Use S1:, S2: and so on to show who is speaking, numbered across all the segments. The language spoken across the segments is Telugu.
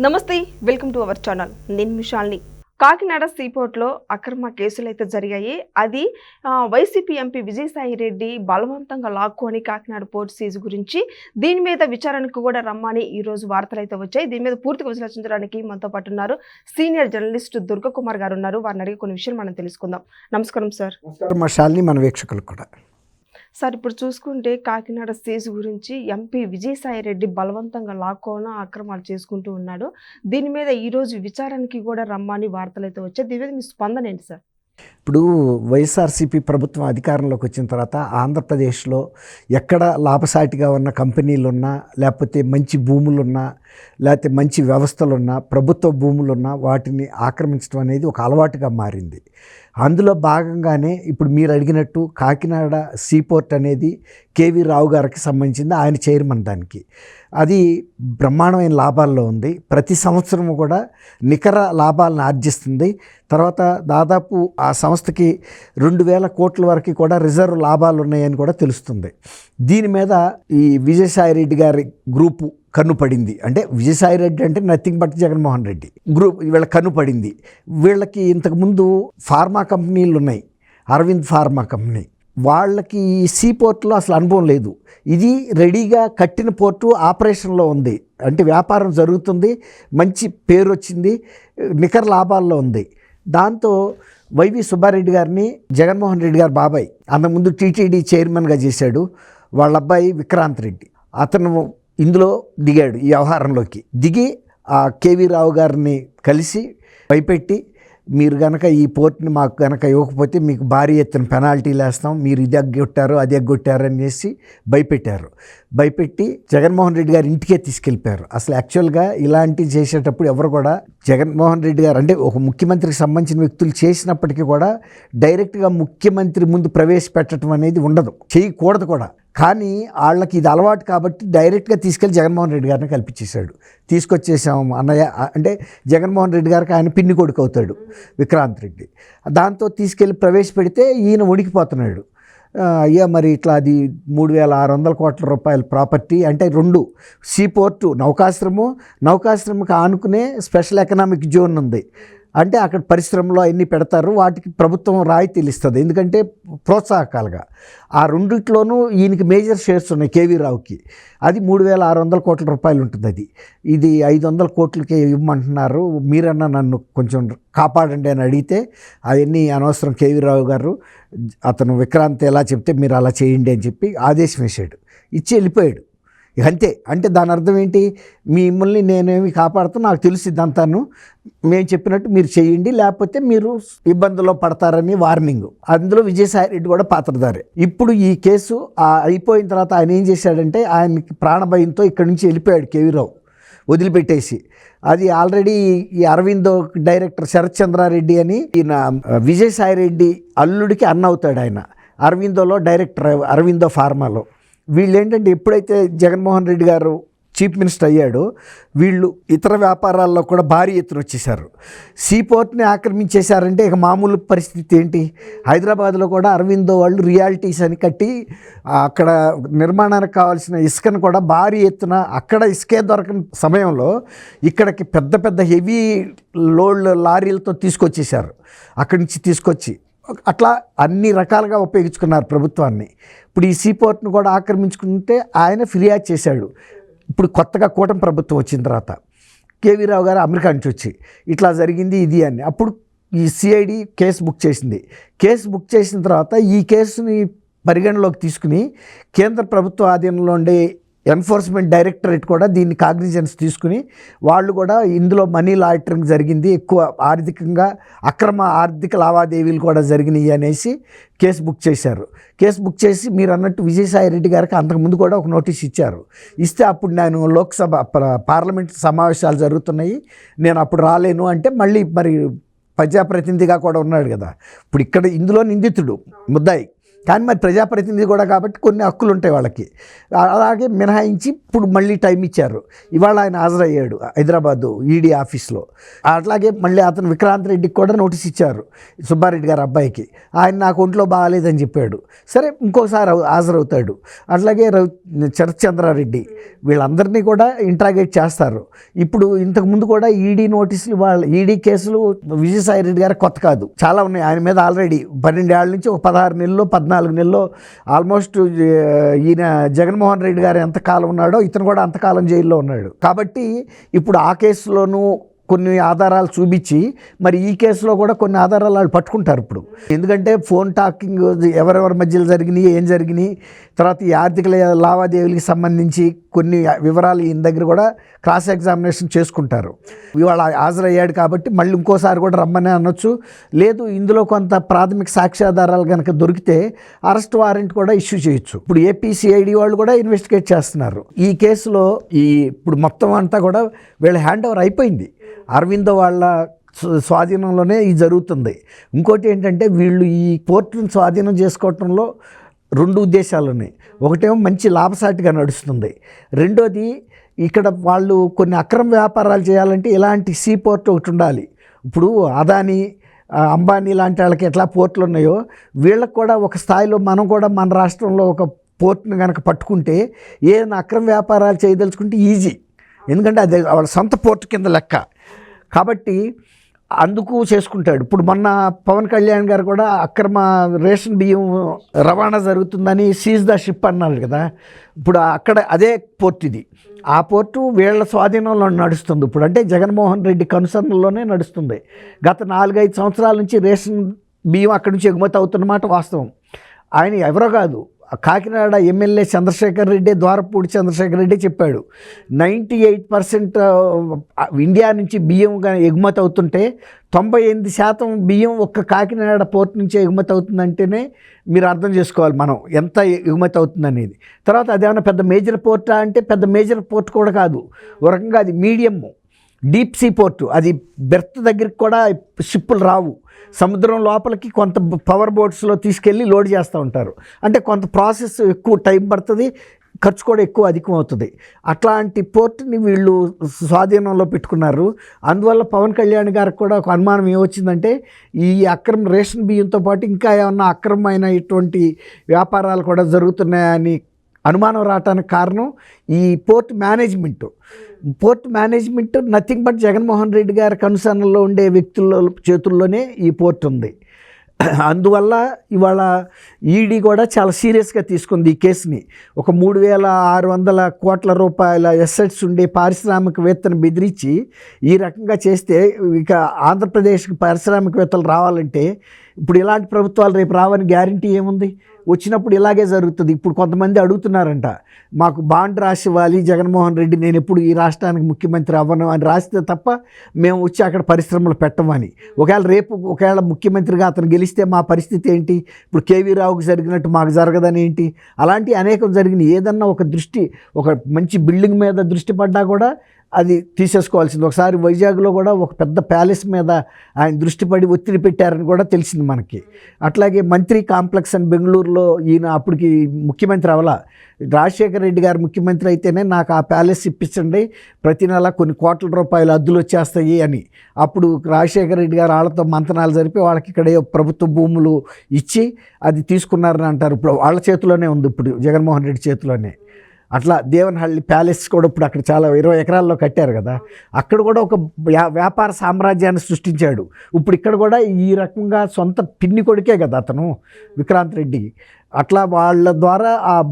S1: నమస్తే వెల్కమ్ టు అవర్ ఛానల్. నేను మిషాల్ని కాకినాడ సీపోర్ట్లో అక్రమ కేసులు అయితే జరిగాయి. అది వైసీపీ ఎంపీ విజయసాయి రెడ్డి బలవంతంగా లాక్కొని కాకినాడ పోర్ట్ సీజు గురించి దీని మీద విచారణకు కూడా రమ్మని ఈరోజు వార్తలైతే వార్తలు అయితే వచ్చాయి. దీని మీద పూర్తిగా విశ్లేషించడానికి మనతో పాటు ఉన్నారు సీనియర్ జర్నలిస్ట్ దుర్గకుమార్ గారు ఉన్నారు. వారిని అడిగి కొన్ని విషయాలు మనం తెలుసుకుందాం. నమస్కారం సార్.
S2: నమస్కారం మా శాలిని మన వీక్షకులు కూడా.
S1: సార్ ఇప్పుడు చూసుకుంటే కాకినాడ స్టేజ్ గురించి ఎంపీ విజయసాయి రెడ్డి బలవంతంగా లాక్కోన అక్రమాలు చేసుకుంటూ ఉన్నాడు. దీని మీద ఈరోజు విచారానికి విచారణకి కూడా రమ్మని వార్తలు అయితే వచ్చాయి. దీని మీద మీ స్పందన ఏంటి సార్?
S2: ఇప్పుడు వైఎస్ఆర్సీపీ ప్రభుత్వం అధికారంలోకి వచ్చిన తర్వాత ఆంధ్రప్రదేశ్లో ఎక్కడ లాభసాటిగా ఉన్న కంపెనీలు ఉన్నా లేకపోతే మంచి భూములున్నా లేకపోతే మంచి వ్యవస్థలున్నా ప్రభుత్వ భూములున్నా వాటిని ఆక్రమించడం అనేది ఒక అలవాటుగా మారింది. అందులో భాగంగానే ఇప్పుడు మీరు అడిగినట్టు కాకినాడ సీపోర్ట్ అనేది కేవీ రావు గారికి సంబంధించింది ఆయన చైర్మన్ దానికి. అది బ్రహ్మాండమైన లాభాల్లో ఉంది. ప్రతి సంవత్సరం కూడా నికర లాభాలను ఆర్జిస్తుంది. తర్వాత దాదాపు ఆ సంస్థకి రెండు వేల కోట్ల వరకు కూడా రిజర్వ్ లాభాలు ఉన్నాయని కూడా తెలుస్తుంది. దీని మీద ఈ విజయసాయి రెడ్డి గారి గ్రూపు కన్ను పడింది. అంటే విజయసాయి రెడ్డి అంటే nothing but Jaganmohan Reddy. Group వీళ్ళ కన్ను పడింది. వీళ్ళకి ఇంతకుముందు ఫార్మా కంపెనీలు ఉన్నాయి. Aravind pharma company. వాళ్ళకి ఈ సీ పోర్ట్లో అసలు అనుభవం లేదు. ఇది రెడీగా కట్టిన పోర్టు ఆపరేషన్లో ఉంది. అంటే వ్యాపారం జరుగుతుంది. మంచి పేరు వచ్చింది. నికర లాభాల్లో ఉంది. దాంతో వైవి సుబ్బారెడ్డి గారిని జగన్మోహన్ రెడ్డి గారు బాబాయ్ అంతకుముందు టీటీడీ చైర్మన్గా చేశాడు వాళ్ళ అబ్బాయి విక్రాంత్ రెడ్డి. అతను ఇందులో దిగాడు ఈ వ్యవహారంలోకి. దిగి ఆ కేవీ రావు గారిని కలిసి భయపెట్టి మీరు గనక ఈ పోర్ట్ని మాకు గనక ఇవ్వకపోతే మీకు భారీ ఎత్తున పెనాల్టీలు వేస్తాం మీరు ఇది ఎగ్గొట్టారు అది ఎగ్గొట్టారు అనేసి భయపెట్టారు. భయపెట్టి జగన్మోహన్ రెడ్డి గారి ఇంటికే తీసుకెళ్ళిపోయారు. అసలు యాక్చువల్గా ఇలాంటివి చేసేటప్పుడు ఎవరు కూడా జగన్మోహన్ రెడ్డి గారు అంటే ఒక ముఖ్యమంత్రికి సంబంధించిన వ్యక్తులు చేసినప్పటికీ కూడా డైరెక్ట్గా ముఖ్యమంత్రి ముందు ప్రవేశపెట్టడం అనేది ఉండదు. చేయకూడదు కూడా. కానీ వాళ్ళకి ఇది అలవాటు కాబట్టి డైరెక్ట్గా తీసుకెళ్ళి జగన్మోహన్ రెడ్డి గారిని కల్పించేశాడు. తీసుకొచ్చేసాం అన్నయ్య అంటే జగన్మోహన్ రెడ్డి గారికి ఆయన పిన్ని కొడుకు అవుతాడు విక్రాంత్ రెడ్డి. దాంతో తీసుకెళ్ళి ప్రవేశపెడితే ఈయన ఉడికిపోతున్నాడు. అయ్యా మరి ఇట్లా అది మూడు వేల ఆరు వందల కోట్ల రూపాయల ప్రాపర్టీ అంటే రెండు సీపోర్టు నౌకాశ్రము నౌకాశ్రమకి ఆనుకునే స్పెషల్ ఎకనామిక్ జోన్ ఉంది. అంటే అక్కడ పరిశ్రమలో అన్నీ పెడతారు వాటికి ప్రభుత్వం రాయితీలు ఇస్తుంది. ఎందుకంటే ప్రోత్సాహకాలుగా. ఆ రెండిట్లోనూ ఈయనకి మేజర్ షేర్స్ ఉన్నాయి కేవీ రావుకి. అది మూడు వేల ఆరు వందల కోట్ల రూపాయలు ఉంటుంది అది. ఇది ఐదు వందల కోట్లకి ఇవ్వమంటున్నారు. మీరన్నా నన్ను కొంచెం కాపాడండి అని అడిగితే అవన్నీ అనవసరం కేవీ రావు గారు. అతను విక్రాంత్ ఎలా చెప్తే మీరు అలా చేయండి అని చెప్పి ఆదేశం వేసాడు ఇచ్చి వెళ్ళిపోయాడు. అంతే. అంటే దాని అర్థం ఏంటి? మిమ్మల్ని నేనేమి కాపాడుతూ నాకు తెలిసి ఇదంతాను. మేము చెప్పినట్టు మీరు చేయండి లేకపోతే మీరు ఇబ్బందుల్లో పడతారని వార్నింగ్. అందులో విజయసాయి రెడ్డి కూడా పాత్రధారే. ఇప్పుడు ఈ కేసు ఆ అయిపోయిన తర్వాత ఆయన ఏం చేశాడంటే ఆయనకి ప్రాణభయంతో ఇక్కడి నుంచి వెళ్ళిపోయాడు కేవీరావు వదిలిపెట్టేసి. అది ఆల్రెడీ ఈ అరవిందో డైరెక్టర్ శరత్ చంద్రారెడ్డి అని ఈయన విజయసాయి రెడ్డి అల్లుడికి అన్న అవుతాడు ఆయన. అరవిందోలో డైరెక్టర్ అరవిందో ఫార్మాలో. వీళ్ళు ఏంటంటే ఎప్పుడైతే జగన్మోహన్ రెడ్డి గారు చీఫ్ మినిస్టర్ అయ్యాడో వీళ్ళు ఇతర వ్యాపారాల్లో కూడా భారీ ఎత్తున వచ్చేసారు సీపోర్ట్ని ఆక్రమించేశారంటే ఇక మామూలు పరిస్థితి ఏంటి? హైదరాబాద్లో కూడా అరవిందో వాళ్ళు రియాలిటీస్ అని కట్టి అక్కడ నిర్మాణానికి కావాల్సిన ఇసుకను కూడా భారీ ఎత్తున అక్కడ ఇసుకే దొరకని సమయంలో ఇక్కడికి పెద్ద పెద్ద హెవీ లోడ్ లారీలతో తీసుకొచ్చేసారు అక్కడి నుంచి తీసుకొచ్చి అట్లా అన్ని రకాలుగా ఉపయోగించుకున్నారు ప్రభుత్వాన్ని. ఇప్పుడు ఈ సీపోర్ట్ను కూడా ఆక్రమించుకుంటే ఆయన ఫిర్యాదు చేశాడు. ఇప్పుడు కొత్తగా కూటమి ప్రభుత్వం వచ్చిన తర్వాత. కేవీ రావు గారు అమెరికా నుంచి వచ్చి ఇట్లా జరిగింది ఇది అని. అప్పుడు ఈ సిఐడి కేసు బుక్ చేసింది. కేసు బుక్ చేసిన తర్వాత ఈ కేసుని పరిగణలోకి తీసుకుని కేంద్ర ప్రభుత్వ ఆధీనంలో ఉండే ఎన్ఫోర్స్మెంట్ డైరెక్టరేట్ కూడా దీన్ని కాగ్నిజెన్స్ తీసుకుని వాళ్ళు కూడా ఇందులో మనీ లాండరింగ్ జరిగింది. ఎక్కువ ఆర్థికంగా అక్రమ ఆర్థిక లావాదేవీలు కూడా జరిగినాయి అనేసి కేసు బుక్ చేశారు. కేసు బుక్ చేసి మీరు అన్నట్టు విజయసాయి రెడ్డి గారికి అంతకుముందు కూడా ఒక నోటీస్ ఇచ్చారు. ఇస్తే అప్పుడు నేను లోక్సభ పార్లమెంట్ సమావేశాలు జరుగుతున్నాయి. నేను అప్పుడు రాలేను అంటే మళ్ళీ మరి ప్రజాప్రతినిధిగా కూడా ఉన్నాడు కదా. ఇప్పుడు ఇక్కడ ఇందులో నిందితుడు ముద్దాయి. కానీ మరి ప్రజాప్రతినిధి కూడా కాబట్టి కొన్ని హక్కులు ఉంటాయి వాళ్ళకి అలాగే మినహాయించి ఇప్పుడు మళ్ళీ టైం ఇచ్చారు. ఇవాళ ఆయన హాజరయ్యాడు హైదరాబాదు ఈడీ ఆఫీస్లో. అట్లాగే మళ్ళీ అతను విక్రాంత్ రెడ్డికి కూడా నోటీస్ ఇచ్చారు సుబ్బారెడ్డి గారు అబ్బాయికి. ఆయన నాకు ఒంట్లో బాగాలేదని చెప్పాడు. సరే ఇంకోసారి హాజరవుతాడు. అట్లాగే రవి చంద్రారెడ్డి వీళ్ళందరినీ కూడా ఇంట్రాగేట్ చేస్తారు. ఇప్పుడు ఇంతకుముందు కూడా ఈడీ నోటీసులు వాళ్ళ ఈడీ కేసులు విజయసాయి రెడ్డి గారు కొత్త కాదు. చాలా ఉన్నాయి. ఆయన మీద ఆల్రెడీ పన్నెండేళ్ళ నుంచి ఒక పదహారు నెలల్లో పద్నాలుగు నెలల్లో ఆల్మోస్ట్ ఈయన జగన్మోహన్ రెడ్డి గారు ఎంత కాలం ఉన్నాడో ఇతను కూడా అంతకాలం జైల్లో ఉన్నాడు. కాబట్టి ఇప్పుడు ఆ కేసులోనూ కొన్ని ఆధారాలు చూపించి మరి ఈ కేసులో కూడా కొన్ని ఆధారాలు వాళ్ళు పట్టుకుంటారు ఇప్పుడు. ఎందుకంటే ఫోన్ టాకింగ్ ఎవరెవరి మధ్యలో జరిగినాయి ఏం జరిగినాయి తర్వాత ఈ ఆర్థిక లా- లావాదేవీలకు సంబంధించి కొన్ని వివరాలు ఈయన దగ్గర కూడా క్రాస్ ఎగ్జామినేషన్ చేసుకుంటారు. ఇవాళ హాజరయ్యాడు కాబట్టి మళ్ళీ ఇంకోసారి కూడా రమ్మని అనొచ్చు. లేదు ఇందులో కొంత ప్రాథమిక సాక్ష్యాధారాలు కనుక దొరికితే అరెస్ట్ వారెంట్ కూడా ఇష్యూ చేయొచ్చు. ఇప్పుడు ఏపీసీఐడి వాళ్ళు కూడా ఇన్వెస్టిగేట్ చేస్తున్నారు. ఈ కేసులో ఈ ఇప్పుడు మొత్తం అంతా కూడా వీళ్ళ హ్యాండ్ ఓవర్ అయిపోయింది. అరవిందో వాళ్ళ స్వాధీనంలోనే ఇది జరుగుతుంది. ఇంకోటి ఏంటంటే వీళ్ళు ఈ పోర్టును స్వాధీనం చేసుకోవటంలో రెండు ఉద్దేశాలు ఉన్నాయి ఒకటేమో మంచి లాభసాటిగా నడుస్తుంది. రెండోది ఇక్కడ వాళ్ళు కొన్ని అక్రమ వ్యాపారాలు చేయాలంటే ఇలాంటి సీ పోర్ట్ ఒకటి ఉండాలి. ఇప్పుడు అదాని అంబానీ లాంటి వాళ్ళకి ఎట్లా పోర్ట్లు ఉన్నాయో వీళ్ళకి కూడా ఒక స్థాయిలో మనం కూడా మన రాష్ట్రంలో ఒక పోర్ట్ని కనుక పట్టుకుంటే ఏదైనా అక్రమ వ్యాపారాలు చేయదలుచుకుంటే ఈజీ. ఎందుకంటే అది వాళ్ళ సొంత పోర్ట్ కింద లెక్క. కాబట్టి అందుకు చేసుకుంటాడు. ఇప్పుడు మొన్న పవన్ కళ్యాణ్ గారు కూడా అక్రమ రేషన్ బియ్యం రవాణా జరుగుతుందని సీజ్ ద షిప్ అన్నారు కదా. ఇప్పుడు అక్కడ అదే పోర్ట్ ఇది. ఆ పోర్టు వీళ్ళ స్వాధీనంలో నడుస్తుంది. ఇప్పుడు అంటే జగన్మోహన్ రెడ్డి కనుసరణలోనే నడుస్తుంది. గత నాలుగైదు సంవత్సరాల నుంచి రేషన్ బియ్యం అక్కడి నుంచి ఎగుమతి అవుతున్నమాట వాస్తవం. ఆయన ఎవరో కాదు. కాకినాడ ఎమ్మెల్యే చంద్రశేఖర్ రెడ్డి ద్వారపూడి చంద్రశేఖర్ రెడ్డి చెప్పాడు. నైంటీ ఎయిట్ పర్సెంట్ ఇండియా నుంచి బియ్యం ఎగుమతి అవుతుంటే తొంభై ఎనిమిది శాతం బియ్యం ఒక్క కాకినాడ పోర్ట్ నుంచి ఎగుమతి అవుతుందంటేనే మీరు అర్థం చేసుకోవాలి మనం ఎంత ఎగుమతి అవుతుంది అనేది తర్వాత అదేమన్నా పెద్ద మేజర్ పోర్టా అంటే పెద్ద మేజర్ పోర్ట్ కూడా కాదు. ఒక రకంగా అది మీడియము డీప్ సీ పోర్టు. అది బెర్త్ దగ్గరికి కూడా షిప్పులు రావు. సముద్రం లోపలికి కొంత పవర్ బోట్స్లో తీసుకెళ్ళి లోడ్ చేస్తూ ఉంటారు. అంటే కొంత ప్రాసెస్ ఎక్కువ టైం పడుతుంది ఖర్చు కూడా ఎక్కువ అధికం అవుతుంది. అట్లాంటి పోర్ట్ని వీళ్ళు స్వాధీనంలో పెట్టుకున్నారు. అందువల్ల పవన్ కళ్యాణ్ గారికి కూడా ఒక అనుమానం ఏమొచ్చిందంటే ఈ అక్రమ రేషన్ బియ్యంతో పాటు ఇంకా ఏమన్నా అక్రమమైన ఇటువంటి వ్యాపారాలు కూడా జరుగుతున్నాయని అనుమానం రావటానికి కారణం ఈ port management port management nothing but Jaganmohan Reddy గారి కన్సర్న్లో ఉండే వ్యక్తుల చేతుల్లోనే ఈ పోర్ట్ ఉంది. అందువల్ల ఇవాళ ఈడీ కూడా చాలా సీరియస్గా తీసుకుంది ఈ కేసుని. ఒక మూడు వేల ఆరు వందల కోట్ల రూపాయల ఎస్సెట్స్ ఉండే పారిశ్రామికవేత్తను బెదిరించి ఈ రకంగా చేస్తే ఇక ఆంధ్రప్రదేశ్కి పారిశ్రామికవేత్తలు రావాలంటే ఇప్పుడు ఇలాంటి ప్రభుత్వాలు రేపు రావని గ్యారంటీ ఏముంది? వచ్చినప్పుడు ఇలాగే జరుగుతుంది. ఇప్పుడు కొంతమంది అడుగుతున్నారంట మాకు బాండ్ రాసి ఇవ్వాలి జగన్మోహన్ రెడ్డి నేను ఎప్పుడు ఈ రాష్ట్రానికి ముఖ్యమంత్రి అవ్వను అని రాస్తే తప్ప మేము వచ్చి అక్కడ పరిశ్రమలు పెట్టమని. ఒకవేళ రేపు ఒకవేళ ముఖ్యమంత్రిగా అతను గెలిస్తే మా పరిస్థితి ఏంటి? ఇప్పుడు కేవీ రావుకి జరిగినట్టు మాకు జరగదని ఏంటి? అలాంటి అనేకం జరిగిన ఏదన్నా ఒక దృష్టి ఒక మంచి బిల్డింగ్ మీద దృష్టి పడ్డా కూడా అది తీసేసుకోవాల్సింది. ఒకసారి వైజాగ్లో కూడా ఒక పెద్ద ప్యాలెస్ మీద ఆయన దృష్టి పడి ఒత్తిడి పెట్టారని కూడా తెలిసింది మనకి. అట్లాగే మంత్రి కాంప్లెక్స్ అని బెంగళూరులో ఈయన అప్పటికి ముఖ్యమంత్రి అవలా రాజశేఖర రెడ్డి గారు ముఖ్యమంత్రి అయితేనే నాకు ఆ ప్యాలెస్ ఇప్పించండి. ప్రతి నెల కొన్ని కోట్ల రూపాయలు అద్దులు వచ్చేస్తాయి అని. అప్పుడు రాజశేఖర రెడ్డి గారు వాళ్ళతో మంతనాలు జరిపి వాళ్ళకి ఇక్కడ ప్రభుత్వ భూములు ఇచ్చి అది తీసుకున్నారని అంటారు. ఇప్పుడు వాళ్ళ చేతిలోనే ఉంది ఇప్పుడు జగన్మోహన్ రెడ్డి చేతిలోనే. అట్లా దేవనహళ్ళి ప్యాలెస్ కూడా ఇప్పుడు అక్కడ చాలా ఇరవై ఎకరాల్లో కట్టారు కదా. అక్కడ కూడా ఒక వ్యా- వ్యాపార సామ్రాజ్యాన్ని సృష్టించాడు. ఇప్పుడు ఇక్కడ కూడా ఈ రకంగా సొంత పిన్ని కొడుకే కదా అతను విక్రాంత్ రెడ్డి. అట్లా వాళ్ళ ద్వారా ఆ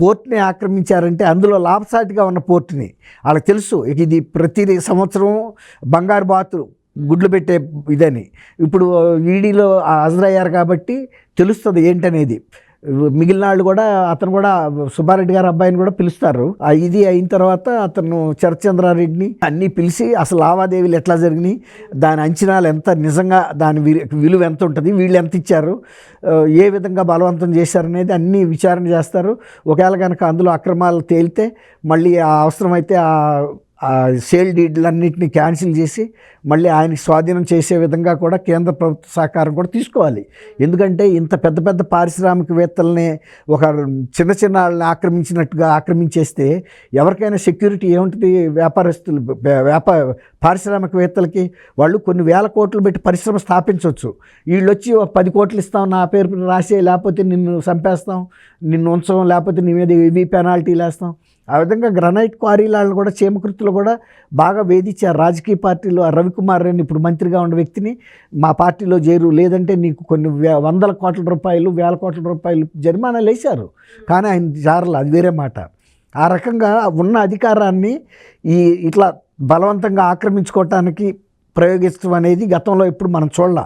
S2: పోర్ట్ని ఆక్రమించారంటే అందులో లాభసాటిగా ఉన్న పోర్ట్ని వాళ్ళకి తెలుసు. ఇది ప్రతి సంవత్సరం బంగారు బాతులు గుడ్లు పెట్టే ఇదని. ఇప్పుడు ఈడీలో హాజరయ్యారు కాబట్టి తెలుస్తుంది ఏంటనేది. మిగిలిన వాళ్ళు కూడా అతను కూడా సుబ్బారెడ్డి గారి అబ్బాయిని కూడా పిలుస్తారు. ఇది అయిన తర్వాత అతను చరచంద్రారెడ్డిని అన్నీ పిలిచి అసలు లావాదేవీలు ఎట్లా జరిగినాయి? దాని అంచనాలు ఎంత? నిజంగా దాని వి- విలువ ఎంత ఉంటుంది? వీళ్ళు ఎంత ఇచ్చారు? ఏ విధంగా బలవంతం చేశారనేది అన్నీ విచారణ చేస్తారు. ఒకవేళ కనుక అందులో అక్రమాలు తేలితే మళ్ళీ ఆ అవసరమైతే ఆ సేల్ డీడ్లన్నింటినీ క్యాన్సిల్ చేసి మళ్ళీ ఆయనకి స్వాధీనం చేసే విధంగా కూడా కేంద్ర ప్రభుత్వ సహకారం కూడా తీసుకోవాలి. ఎందుకంటే ఇంత పెద్ద పెద్ద పారిశ్రామికవేత్తల్ని ఒక చిన్న చిన్న వాళ్ళని ఆక్రమించినట్టుగా ఆక్రమించేస్తే ఎవరికైనా సెక్యూరిటీ ఏముంటుంది? వ్యాపారస్తులు వ్యాపార పారిశ్రామికవేత్తలకి వాళ్ళు కొన్ని వేల కోట్లు పెట్టి పరిశ్రమ స్థాపించవచ్చు. వీళ్ళు వచ్చి ఒక పది కోట్లు ఇస్తాం నా పేరు రాసే లేకపోతే నిన్ను చంపేస్తాం నిన్ను ఉంచడం లేకపోతే నీ మీద ఇవి పెనాల్టీలు వేస్తాం ఆ విధంగా గ్రనైట్ క్వారీలను కూడా చీమకృతులు కూడా బాగా వేధించారు. రాజకీయ పార్టీలో ఆ రవికుమార్ అని ఇప్పుడు మంత్రిగా ఉన్న వ్యక్తిని మా పార్టీలో చేరు లేదంటే నీకు కొన్ని వే- వందల కోట్ల రూపాయలు వేల కోట్ల రూపాయలు జరిమానాలు వేశారు కానీ ఆయన జారలు అది వేరే మాట. ఆ రకంగా ఉన్న అధికారాన్ని ఈ ఇట్లా బలవంతంగా ఆక్రమించుకోవటానికి ప్రయోగించడం అనేది గతంలో ఇప్పుడు మనం చూడాల.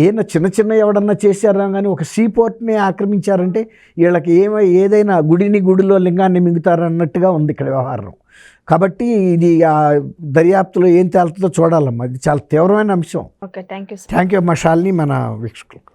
S2: ఏమైనా చిన్న చిన్న ఎవడన్నా చేశారా కానీ ఒక సీ పోర్ట్ని ఆక్రమించారంటే వీళ్ళకి ఏమై ఏదైనా గుడిని గుడిలో లింగాన్ని మింగుతారన్నట్టుగా ఉంది ఇక్కడ వ్యవహారం. కాబట్టి ఇది ఆ దర్యాప్తులో ఏం తేలుతుందో చూడాలమ్మా. ఇది చాలా తీవ్రమైన అంశం.
S1: Okay thank you
S2: thank you అమ్మా శాలిని మన వీక్షకులకు.